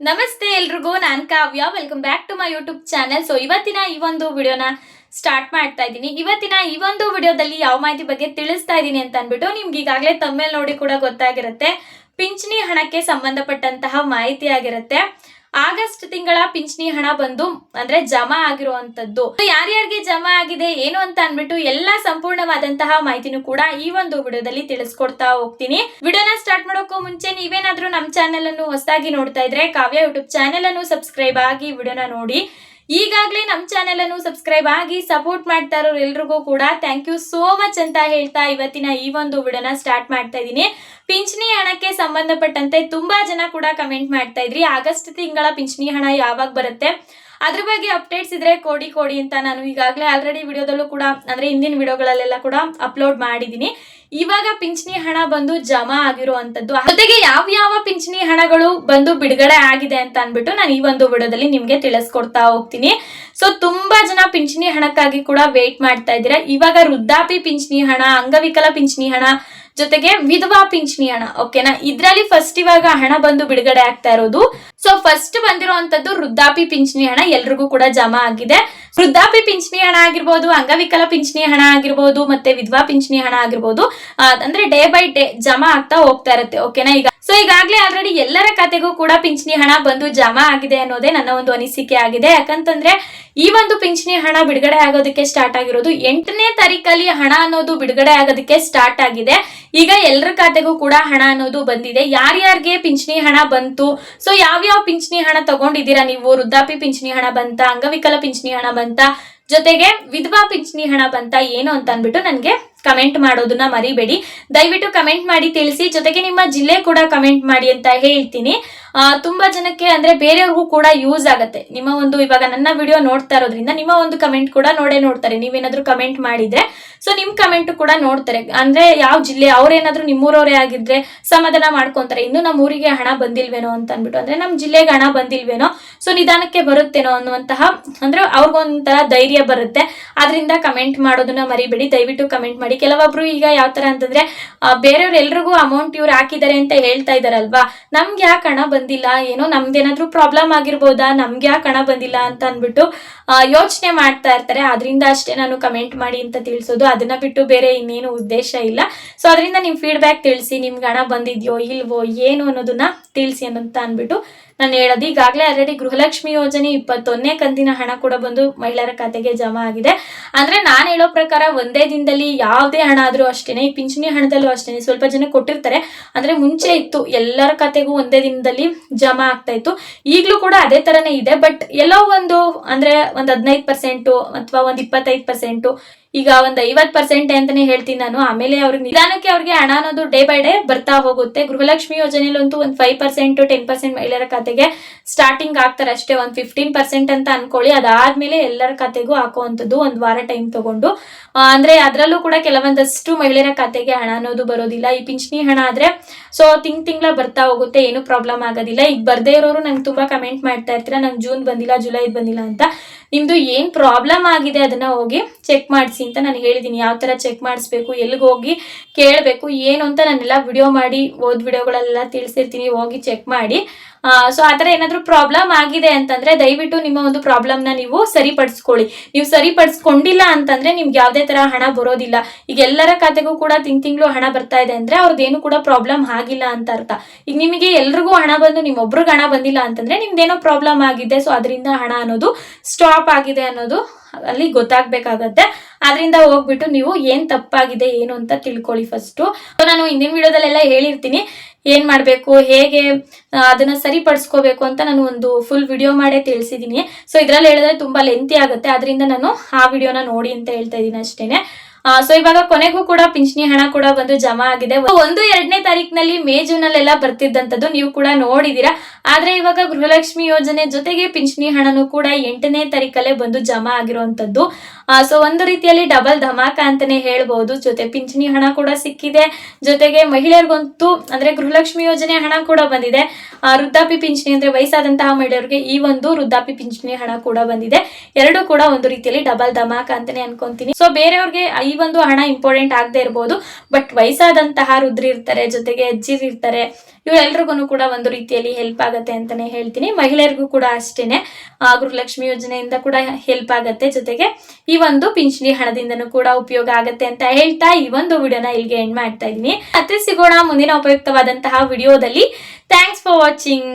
ನಮಸ್ತೆ ಎಲ್ರಿಗೂ, ನಾನು Kavya. Welcome back to my YouTube channel so ಇವತ್ತಿನ ಈ ಒಂದು ವಿಡಿಯೋನ ಸ್ಟಾರ್ಟ್ ಮಾಡ್ತಾ ಇದ್ದೀನಿ. ಇವತ್ತಿನ ಈ ಒಂದು ವಿಡಿಯೋದಲ್ಲಿ ಯಾವ ಮಾಹಿತಿ ಬಗ್ಗೆ ತಿಳಿಸ್ತಾ ಇದ್ದೀನಿ ಅಂತ ಅಂದ್ಬಿಟ್ಟು ನಿಮ್ಗೆ ಈಗಾಗಲೇ ತಮ್ಮೇಲೆ ನೋಡಿ ಕೂಡ ಗೊತ್ತಾಗಿರುತ್ತೆ. ಪಿಂಚಣಿ ಹಣಕ್ಕೆ ಸಂಬಂಧಪಟ್ಟಂತಹ ಮಾಹಿತಿ ಆಗಿರುತ್ತೆ. ಆಗಸ್ಟ್ ತಿಂಗಳ ಪಿಂಚಣಿ ಹಣ ಬಂದು, ಅಂದ್ರೆ ಜಮಾ ಆಗಿರುವಂತದ್ದು. ಯಾರ್ಯಾರಿಗೆ ಜಮಾ ಆಗಿದೆ, ಏನು ಅಂತ ಅನ್ಬಿಟ್ಟು ಎಲ್ಲಾ ಸಂಪೂರ್ಣವಾದಂತಹ ಮಾಹಿತಿನೂ ಕೂಡ ಈ ಒಂದು ವಿಡಿಯೋದಲ್ಲಿ ತಿಳಿಸ್ಕೊಡ್ತಾ ಹೋಗ್ತೀನಿ. ವಿಡಿಯೋನ ಸ್ಟಾರ್ಟ್ ಮಾಡೋಕ್ಕೂ ಮುಂಚೆ ನೀವೇನಾದ್ರೂ ನಮ್ಮ ಚಾನೆಲ್ ಅನ್ನು ಹೊಸದಾಗಿ ನೋಡ್ತಾ ಇದ್ರೆ ಕಾವ್ಯ ಯೂಟ್ಯೂಬ್ ಚಾನೆಲ್ ಅನ್ನು ಸಬ್ಸ್ಕ್ರೈಬ್ ಆಗಿ ವಿಡಿಯೋನ ನೋಡಿ. ಈಗಾಗಲೇ ನಮ್ಮ ಚಾನೆಲ್ ಅನ್ನು ಸಬ್ಸ್ಕ್ರೈಬ್ ಆಗಿ ಸಪೋರ್ಟ್ ಮಾಡ್ತಾ ಇರೋರು ಎಲ್ರಿಗೂ ಕೂಡ ಥ್ಯಾಂಕ್ ಯು ಸೋ ಮಚ್ ಅಂತ ಹೇಳ್ತಾ ಇವತ್ತಿನ ಈ ಒಂದು ವಿಡೋನ ಸ್ಟಾರ್ಟ್ ಮಾಡ್ತಾ ಇದ್ದೀನಿ. ಪಿಂಚಣಿ ಹಣಕ್ಕೆ ಸಂಬಂಧಪಟ್ಟಂತೆ ತುಂಬಾ ಜನ ಕೂಡ ಕಮೆಂಟ್ ಮಾಡ್ತಾ ಇದ್ರಿ. ಆಗಸ್ಟ್ ತಿಂಗಳ ಪಿಂಚಣಿ ಹಣ ಯಾವಾಗ ಬರುತ್ತೆ? ಅದ್ರ ಬಗ್ಗೆ ಅಪ್ಡೇಟ್ಸ್ ಇದ್ರೆ ಕೊಡಿ ಕೊಡಿ ಅಂತ ನಾನು ಈಗಾಗಲೇ ಆಲ್ರೆಡಿ ವಿಡಿಯೋದಲ್ಲೂ ಕೂಡ, ಅಂದ್ರೆ ಹಿಂದಿನ ವಿಡಿಯೋಗಳಲ್ಲೆಲ್ಲ ಕೂಡ ಅಪ್ಲೋಡ್ ಮಾಡಿದ್ದೀನಿ. ಇವಾಗ ಪಿಂಚಣಿ ಹಣ ಬಂದು ಜಮಾ ಆಗಿರುವಂತದ್ದು, ಜೊತೆಗೆ ಯಾವ ಯಾವ ಪಿಂಚಣಿ ಹಣಗಳು ಬಂದು ಬಿಡುಗಡೆ ಆಗಿದೆ ಅಂತ ಅನ್ಬಿಟ್ಟು ನಾನು ಈ ಒಂದು ವಿಡಿಯೋದಲ್ಲಿ ನಿಮ್ಗೆ ತಿಳಿಸ್ಕೊಡ್ತಾ ಹೋಗ್ತೀನಿ. ಸೊ ತುಂಬಾ ಜನ ಪಿಂಚಣಿ ಹಣಕ್ಕಾಗಿ ಕೂಡ ವೇಟ್ ಮಾಡ್ತಾ ಇದ್ದೀರಾ. ಇವಾಗ ವೃದ್ಧಾಪಿ ಪಿಂಚಣಿ ಹಣ, ಅಂಗವಿಕಲ ಪಿಂಚಣಿ ಹಣ ಜೊತೆಗೆ ವಿಧವಾ ಪಿಂಚಣಿ ಹಣ, ಓಕೆನಾ? ಇದ್ರಲ್ಲಿ ಫಸ್ಟ್ ಇವಾಗ ಹಣ ಬಂದು ಬಿಡುಗಡೆ ಆಗ್ತಾ ಇರೋದು. ಸೊ ಫಸ್ಟ್ ಬಂದಿರುವಂತದ್ದು ವೃದ್ಧಾಪಿ ಪಿಂಚಣಿ ಹಣ ಎಲ್ರಿಗೂ ಕೂಡ ಜಮಾ ಆಗಿದೆ. ವೃದ್ಧಾಪಿ ಪಿಂಚಣಿ ಹಣ ಆಗಿರ್ಬೋದು, ಅಂಗವಿಕಲ ಪಿಂಚಣಿ ಹಣ ಆಗಿರ್ಬೋದು, ಮತ್ತೆ ವಿಧವಾ ಪಿಂಚಣಿ ಹಣ ಆಗಿರ್ಬೋದು ಅಂದ್ರೆ ಡೇ ಬೈ ಡೇ ಜಮಾ ಆಗ್ತಾ ಹೋಗ್ತಾ ಇರುತ್ತೆ, ಓಕೆನಾ? ಈಗ ಸೊ ಈಗಾಗಲೇ ಆಲ್ರೆಡಿ ಎಲ್ಲರ ಖಾತೆಗೂ ಕೂಡ ಪಿಂಚಣಿ ಹಣ ಬಂದು ಜಮಾ ಆಗಿದೆ ಅನ್ನೋದೇ ನನ್ನ ಒಂದು ಅನಿಸಿಕೆ ಆಗಿದೆ. ಯಾಕಂತಂದ್ರೆ ಈ ಒಂದು ಪಿಂಚಣಿ ಹಣ ಬಿಡುಗಡೆ ಆಗೋದಕ್ಕೆ ಸ್ಟಾರ್ಟ್ ಆಗಿರೋದು ಎಂಟನೇ ತಾರೀಕಲ್ಲಿ ಹಣ ಅನ್ನೋದು ಬಿಡುಗಡೆ ಆಗೋದಕ್ಕೆ ಸ್ಟಾರ್ಟ್ ಆಗಿದೆ. ಈಗ ಎಲ್ಲರ ಖಾತೆಗೂ ಕೂಡ ಹಣ ಅನ್ನೋದು ಬಂದಿದೆ. ಯಾರ್ಯಾರಿಗೆ ಪಿಂಚಣಿ ಹಣ ಬಂತು? ಸೊ ಯಾವ್ಯಾವ ಪಿಂಚಣಿ ಹಣ ತಗೊಂಡಿದ್ದೀರಾ ನೀವು? ವೃದ್ಧಾಪಿ ಪಿಂಚಣಿ ಹಣ ಬಂತ? ಅಂಗವಿಕಲ ಪಿಂಚಣಿ ಹಣ ಬಂತ? ಜೊತೆಗೆ ವಿಧವಾ ಪಿಂಚಣಿ ಹಣ ಬಂತ? ಏನು ಅಂತ ಅಂದ್ಬಿಟ್ಟು ನನಗೆ ಕಮೆಂಟ್ ಮಾಡೋದನ್ನ ಮರಿಬೇಡಿ. ದಯವಿಟ್ಟು ಕಮೆಂಟ್ ಮಾಡಿ ತಿಳಿಸಿ. ಜೊತೆಗೆ ನಿಮ್ಮ ಜಿಲ್ಲೆ ಕೂಡ ಕಮೆಂಟ್ ಮಾಡಿ ಅಂತ ಹೇಳ್ತೀನಿ. ತುಂಬಾ ಜನಕ್ಕೆ ಅಂದ್ರೆ ಬೇರೆಯವ್ರಿಗೂ ಕೂಡ ಯೂಸ್ ಆಗುತ್ತೆ. ನಿಮ್ಮ ಒಂದು ಇವಾಗ ನನ್ನ ವಿಡಿಯೋ ನೋಡ್ತಾ ಇರೋದ್ರಿಂದ ನಿಮ್ಮ ಒಂದು ಕಮೆಂಟ್ ಕೂಡ ನೋಡೇ ನೋಡ್ತಾರೆ. ನೀವೇನಾದ್ರೂ ಕಮೆಂಟ್ ಮಾಡಿದ್ರೆ ಸೊ ನಿಮ್ ಕಮೆಂಟ್ ಕೂಡ ನೋಡ್ತಾರೆ. ಅಂದ್ರೆ ಯಾವ ಜಿಲ್ಲೆ, ಅವ್ರೇನಾದ್ರೂ ನಿಮ್ಮೂರವರೇ ಆಗಿದ್ರೆ ಸಮಾಧಾನ ಮಾಡ್ಕೊಂತಾರೆ. ಇನ್ನು ನಮ್ಮ ಊರಿಗೆ ಹಣ ಬಂದಿಲ್ವೇನೋ ಅಂತ ಅಂದ್ಬಿಟ್ಟು, ಅಂದ್ರೆ ನಮ್ಮ ಜಿಲ್ಲೆಗೆ ಹಣ ಬಂದಿಲ್ವೇನೋ ಸೊ ನಿಧಾನಕ್ಕೆ ಬರುತ್ತೇನೋ ಅನ್ನುವಂತಹ, ಅಂದ್ರೆ ಅವ್ರಿಗೊಂಥರ ಧೈರ್ಯ ಬರುತ್ತೆ. ಆದ್ರಿಂದ ಕಮೆಂಟ್ ಮಾಡೋದನ್ನ ಮರಿಬೇಡಿ. ದಯವಿಟ್ಟು ಕಮೆಂಟ್ ಮಾಡಿ ಕೆಲವೊಬ್ರು ಈಗ ಯಾವ ತರ ಅಂತಂದ್ರೆ ಬೇರೆಯವ್ರು ಎಲ್ರಿಗೂ ಅಮೌಂಟ್ ಇವ್ರು ಹಾಕಿದ್ದಾರೆ ಅಂತ ಹೇಳ್ತಾ ಇದಾರಲ್ವಾ? ನಮ್ಗೆ ಯಾಕೆ ಹಣ ಬಂದಿಲ್ಲ? ಏನೋ ನಮ್ದೇನಾದ್ರೂ ಪ್ರಾಬ್ಲಮ್ ಆಗಿರ್ಬೋದಾ? ನಮ್ಗೆ ಯಾಕೆ ಹಣ ಬಂದಿಲ್ಲ ಅಂತ ಅಂದ್ಬಿಟ್ಟು ಯೋಚನೆ ಮಾಡ್ತಾ ಇರ್ತಾರೆ. ಅದರಿಂದ ಅಷ್ಟೇ ನಾನು ಕಮೆಂಟ್ ಮಾಡಿ ಅಂತ ತಿಳಿಸೋದು. ಅದನ್ನ ಬಿಟ್ಟು ಬೇರೆ ಇನ್ನೇನು ಉದ್ದೇಶ ಇಲ್ಲ. ಸೊ ಅದರಿಂದ ನಿಮ್ ಫೀಡ್ಬ್ಯಾಕ್ ತಿಳಿಸಿ, ನಿಮ್ಗೆ ಹಣ ಬಂದಿದ್ಯೋ, ಇಲ್ವೋ, ಏನು ಅನ್ನೋದನ್ನ ತಿಳಿಸಿ ಅಂತ ಅಂದ್ಬಿಟ್ಟು ನಾನು ಹೇಳೋದು, ಈಗಾಗಲೇ ಆಲ್ರೆಡಿ ಗೃಹಲಕ್ಷ್ಮಿ ಯೋಜನೆ ಇಪ್ಪತ್ತೊಂದನೇ ಕಂತಿನ ಹಣ ಕೂಡ ಬಂದು ಮಹಿಳೆಯರ ಖಾತೆಗೆ ಜಮಾ ಆಗಿದೆ. ಅಂದ್ರೆ ನಾನು ಹೇಳೋ ಪ್ರಕಾರ ಒಂದೇ ದಿನದಲ್ಲಿ ಯಾವುದೇ ಹಣ ಆದ್ರೂ ಅಷ್ಟೇನೆ, ಈ ಪಿಂಚಣಿ ಹಣದಲ್ಲೂ ಅಷ್ಟೇನೆ, ಸ್ವಲ್ಪ ಜನ ಕೊಟ್ಟಿರ್ತಾರೆ. ಅಂದ್ರೆ ಮುಂಚೆ ಇತ್ತು, ಎಲ್ಲರ ಖಾತೆಗೂ ಒಂದೇ ದಿನದಲ್ಲಿ ಜಮಾ ಆಗ್ತಾ ಇತ್ತು. ಈಗಲೂ ಕೂಡ ಅದೇ ತರನೇ ಇದೆ, ಬಟ್ ಎಲ್ಲೋ ಒಂದು, ಅಂದ್ರೆ ಒಂದ್ ಹದಿನೈದು ಪರ್ಸೆಂಟು ಅಥವಾ ಒಂದ್ ಇಪ್ಪತ್ತೈದು ಪರ್ಸೆಂಟು ಈಗ ಒಂದ್ ಐವತ್ ಪರ್ಸೆಂಟ್ ಅಂತಾನೆ ಹೇಳ್ತೀನಿ ನಾನು. ಆಮೇಲೆ ಅವ್ರಿಗೆ ನಿಧಾನಕ್ಕೆ ಅವ್ರಿಗೆ ಹಣ ಅನ್ನೋದು ಡೇ ಬೈ ಡೇ ಬರ್ತಾ ಹೋಗುತ್ತೆ. ಗೃಹಲಕ್ಷ್ಮಿ ಯೋಜನೆಯಲ್ಲಂತೂ ಒಂದ್ ಫೈವ್ ಪರ್ಸೆಂಟ್ ಟೆನ್ ಪರ್ಸೆಂಟ್ ಮಹಿಳೆಯರ ಖಾತೆಗೆ ಸ್ಟಾರ್ಟಿಂಗ್ ಆಗ್ತಾರೆ ಅಷ್ಟೇ. ಒಂದ್ ಫಿಫ್ಟೀನ್ ಪರ್ಸೆಂಟ್ ಅಂತ ಅನ್ಕೊಳ್ಳಿ. ಅದಾದ್ಮೇಲೆ ಎಲ್ಲರ ಖಾತೆಗೂ ಹಾಕುವಂಥದ್ದು ಒಂದ್ ವಾರ ಟೈಮ್ ತಗೊಂಡು. ಅಂದ್ರೆ ಅದರಲ್ಲೂ ಕೂಡ ಕೆಲವೊಂದಷ್ಟು ಮಹಿಳೆಯರ ಖಾತೆಗೆ ಹಣ ಅನ್ನೋದು ಬರೋದಿಲ್ಲ. ಈ ಪಿಂಚಣಿ ಹಣ ಆದ್ರೆ ಸೊ, ತಿಂಗ್ ತಿಂಗಳ ಬರ್ತಾ ಹೋಗುತ್ತೆ. ಏನು ಪ್ರಾಬ್ಲಮ್ ಆಗೋದಿಲ್ಲ. ಈಗ ಬರ್ದೇ ಇರೋರು ನಂಗೆ ತುಂಬಾ ಕಮೆಂಟ್ ಮಾಡ್ತಾ ಇರ್ತೀರಾ. ನಂಗೆ ಜೂನ್ ಬಂದಿಲ್ಲ ಜುಲೈ ಬಂದಿಲ್ಲ ಅಂತ. ನಿಮ್ದು ಏನ್ ಪ್ರಾಬ್ಲಮ್ ಆಗಿದೆ ಅದನ್ನ ಹೋಗಿ ಚೆಕ್ ಮಾಡಿಸಿ ಅಂತ ನಾನು ಹೇಳಿದೀನಿ. ಯಾವ ತರ ಚೆಕ್ ಮಾಡಿಸ್ಬೇಕು ಎಲ್ಲಿಗೆ ಹೋಗಿ ಕೇಳಬೇಕು, ಏನು ಅಂತ ನಾನೆಲ್ಲ ವಿಡಿಯೋ ಮಾಡಿ ಓದ್ ವಿಡಿಯೋಗಳೆಲ್ಲ ತಿಳಿಸಿರ್ತೀನಿ, ಹೋಗಿ ಚೆಕ್ ಮಾಡಿ. ಸೊ ಆ ಥರ ಏನಾದರೂ ಪ್ರಾಬ್ಲಮ್ ಆಗಿದೆ ಅಂತಂದ್ರೆ ದಯವಿಟ್ಟು ನಿಮ್ಮ ಒಂದು ಪ್ರಾಬ್ಲಮ್ನ ನೀವು ಸರಿಪಡಿಸ್ಕೊಳ್ಳಿ. ನೀವು ಸರಿಪಡಿಸ್ಕೊಂಡಿಲ್ಲ ಅಂತಂದ್ರೆ ನಿಮ್ಗೆ ಯಾವುದೇ ತರ ಹಣ ಬರೋದಿಲ್ಲ. ಈಗ ಎಲ್ಲರ ಖಾತೆಗೂ ಕೂಡ ತಿಂಗ್ ತಿಂಗಳು ಹಣ ಬರ್ತಾ ಇದೆ ಅಂದ್ರೆ ಅವ್ರದ್ದೇನು ಕೂಡ ಪ್ರಾಬ್ಲಮ್ ಆಗಿಲ್ಲ ಅಂತ ಅರ್ಥ. ಈಗ ನಿಮಗೆ ಎಲ್ರಿಗೂ ಹಣ ಬಂದು ನಿಮ್ಮೊಬ್ರಿಗೆ ಹಣ ಬಂದಿಲ್ಲ ಅಂತಂದ್ರೆ ನಿಮ್ದೇನೋ ಪ್ರಾಬ್ಲಮ್ ಆಗಿದೆ. ಸೊ ಅದರಿಂದ ಹಣ ಅನ್ನೋದು ಸ್ಟಾಪ್ ಆಗಿದೆ ಅನ್ನೋದು ಅಲ್ಲಿ ಗೊತ್ತಾಗ್ಬೇಕಾಗತ್ತೆ. ಅದರಿಂದ ಹೋಗ್ಬಿಟ್ಟು ನೀವು ಏನ್ ತಪ್ಪಾಗಿದೆ, ಏನು ಅಂತ ತಿಳ್ಕೊಳ್ಳಿ ಫಸ್ಟು ನಾನು ಹಿಂದಿನ ವಿಡಿಯೋದಲ್ಲೆಲ್ಲ ಹೇಳಿರ್ತೀನಿ. ಏನ್ ಮಾಡ್ಬೇಕು, ಹೇಗೆ ಅದನ್ನ ಸರಿಪಡಿಸ್ಕೋಬೇಕು ಅಂತ ನಾನು ಒಂದು ಫುಲ್ ವಿಡಿಯೋ ಮಾಡೇ ತಿಳಿಸಿದೀನಿ. ಸೊ ಇದ್ರಲ್ಲಿ ಹೇಳಿದ್ರೆ ತುಂಬಾ ಲೆಂತಿ ಆಗುತ್ತೆ. ಅದರಿಂದ ನಾನು ಆ ವಿಡಿಯೋನ ನೋಡಿ ಅಂತ ಹೇಳ್ತಾ ಇದ್ದೀನಿ ಅಷ್ಟೇನೆ. ಸೊ ಇವಾಗ ಕೊನೆಗೂ ಕೂಡ ಪಿಂಚಣಿ ಹಣ ಕೂಡ ಬಂದು ಜಮಾ ಆಗಿದೆ. ಒಂದು ಎರಡನೇ ತಾರೀಕಿನಲ್ಲಿ ಮೇ ಜೂನ್ ಅಲ್ಲೆಲ್ಲ ಬರ್ತಿದ್ದಂಥದ್ದು ನೀವು ಕೂಡ ನೋಡಿದೀರಾ ಆದ್ರೆ ಇವಾಗ ಗೃಹಲಕ್ಷ್ಮಿ ಯೋಜನೆ ಜೊತೆಗೆ ಪಿಂಚಣಿ ಹಣನೂ ಕೂಡ ಎಂಟನೇ ತಾರೀಕಲ್ಲೇ ಬಂದು ಜಮಾ ಆಗಿರುವಂತದ್ದು ಸೊ ಒಂದು ರೀತಿಯಲ್ಲಿ ಡಬಲ್ ಧಮಾಕ ಅಂತಾನೆ ಹೇಳ್ಬಹುದು ಜೊತೆ ಪಿಂಚಣಿ ಹಣ ಕೂಡ ಸಿಕ್ಕಿದೆ. ಜೊತೆಗೆ ಮಹಿಳೆಯರಿಗಂತೂ ಅಂದ್ರೆ ಗೃಹಲಕ್ಷ್ಮಿ ಯೋಜನೆ ಹಣ ಕೂಡ ಬಂದಿದೆ. ವೃದ್ಧಾಪಿ ಪಿಂಚಣಿ ಅಂದ್ರೆ ವಯಸ್ಸಾದಂತಹ ಮಹಿಳೆಯರಿಗೆ ಈ ಒಂದು ವೃದ್ಧಾಪಿ ಪಿಂಚಣಿ ಹಣ ಕೂಡ ಬಂದಿದೆ. ಎರಡು ಕೂಡ ಒಂದು ರೀತಿಯಲ್ಲಿ ಡಬಲ್ ಧಮಾಕ ಅಂತಾನೆ ಅನ್ಕೊಂತೀನಿ. ಸೊ ಬೇರೆಯವ್ರಿಗೆ ಈ ಒಂದು ಹಣ ಇಂಪಾರ್ಟೆಂಟ್ ಆಗದೆ ಇರಬಹುದು ಬಟ್ ವಯಸ್ಸಾದಂತಹ ರುದ್ರಿರ್ತಾರೆ ಇರ್ತಾರೆ, ಜೊತೆಗೆ ಅಜ್ಜಿರಿರ್ತಾರೆ ಇವರೆಲ್ರಿಗೂ ಕೂಡ ಒಂದು ರೀತಿಯಲ್ಲಿ ಹೆಲ್ಪ್ ಆಗುತ್ತೆ ಅಂತಾನೆ ಹೇಳ್ತೀನಿ. ಮಹಿಳೆಯರಿಗೂ ಕೂಡ ಅಷ್ಟೇನೆ. ಗೃಹಲಕ್ಷ್ಮಿ ಯೋಜನೆಯಿಂದ ಕೂಡ ಹೆಲ್ಪ್ ಆಗುತ್ತೆ. ಜೊತೆಗೆ ಈ ಒಂದು ಪಿಂಚಣಿ ಹಣದಿಂದನೂ ಕೂಡ ಉಪಯೋಗ ಆಗುತ್ತೆ ಅಂತ ಹೇಳ್ತಾ ಈ ಒಂದು ವಿಡಿಯೋನ ಇಲ್ಲಿಗೆ ಎಂಡ್ ಮಾಡ್ತಾ ಇದ್ದೀನಿ. ಮತ್ತೆ ಸಿಗೋಣ ಮುಂದಿನ ಉಪಯುಕ್ತವಾದಂತಹ ವಿಡಿಯೋದಲ್ಲಿ. Thanks for watching